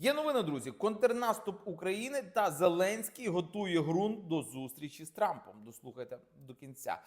Є новина, друзі. Контрнаступ України та Зеленський готує ґрунт до зустрічі з Трампом. Дослухайте до кінця.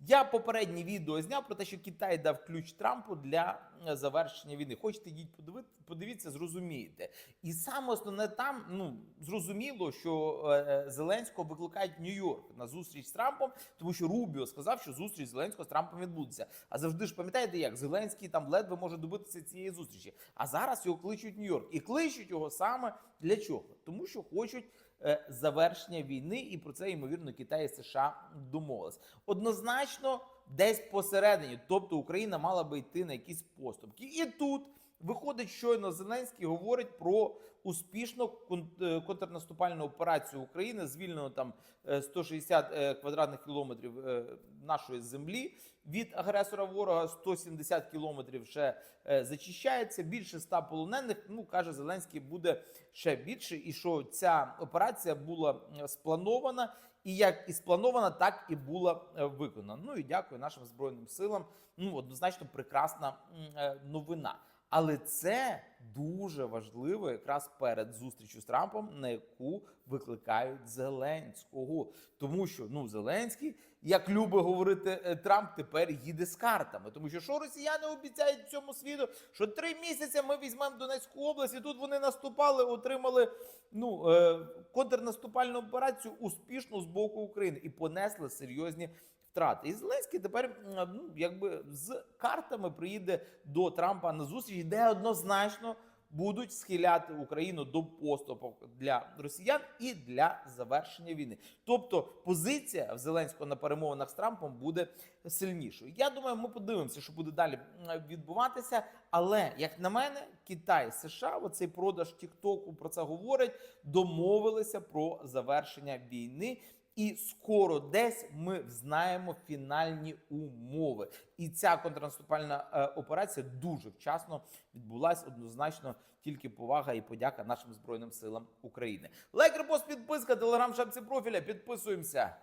Я попереднє відео зняв про те, що Китай дав ключ Трампу для завершення війни. Хочете подивити, подивіться, зрозумієте. І саме основне там ну зрозуміло, що е, е, Зеленського викликають Нью-Йорк на зустріч з Трампом, тому що Рубіо сказав, що зустріч Зеленського з Трампом відбудеться. А завжди ж пам'ятаєте, як Зеленський там ледве може добитися цієї зустрічі. А зараз його кличуть в Нью-Йорк. І кличуть його саме для чого? Тому що хочуть е, завершення війни, і про це ймовірно Китай і США домовились. Однозначно, десь посередині, тобто Україна мала би йти на якісь поступки. І тут виходить, щойно Зеленський говорить про успішну е, контрнаступальну операцію України, звільнено там е, 160 е, квадратних кілометрів е, нашої землі від агресора ворога, 170 кілометрів ще е, зачищається. Більше 100 полонених. Ну каже Зеленський, буде ще більше, і що ця операція була е, спланована. І як і спланована, так і була е, виконана. Ну і дякую нашим збройним силам. Ну однозначно прекрасна е, новина. Але це дуже важливо якраз перед зустрічю з Трампом, на яку викликають Зеленського. Тому що ну Зеленський, як любить говорити е, Трамп, тепер їде з картами. Тому що що росіяни обіцяють цьому світу, що три місяці ми візьмемо Донецьку область, і тут вони наступали, отримали ну е, контрнаступальну операцію успішно з боку України і понесли серйозні втрати. І Зеленський тепер ну, якби з картами приїде до Трампа на зустріч, де однозначно будуть схиляти Україну до поступок для росіян і для завершення війни. Тобто позиція в Зеленського на перемовинах з Трампом буде сильнішою. Я думаю, ми подивимося, що буде далі відбуватися. Але як на мене, Китай, США, оцей продаж Тіктоку про це говорять, домовилися про завершення війни. І скоро десь ми знаємо фінальні умови. І ця контрнаступальна е, операція дуже вчасно відбулася. Однозначно, тільки повага і подяка нашим збройним силам України. Лайк, репост, підписка, телеграм, шапці профіля. Підписуємося.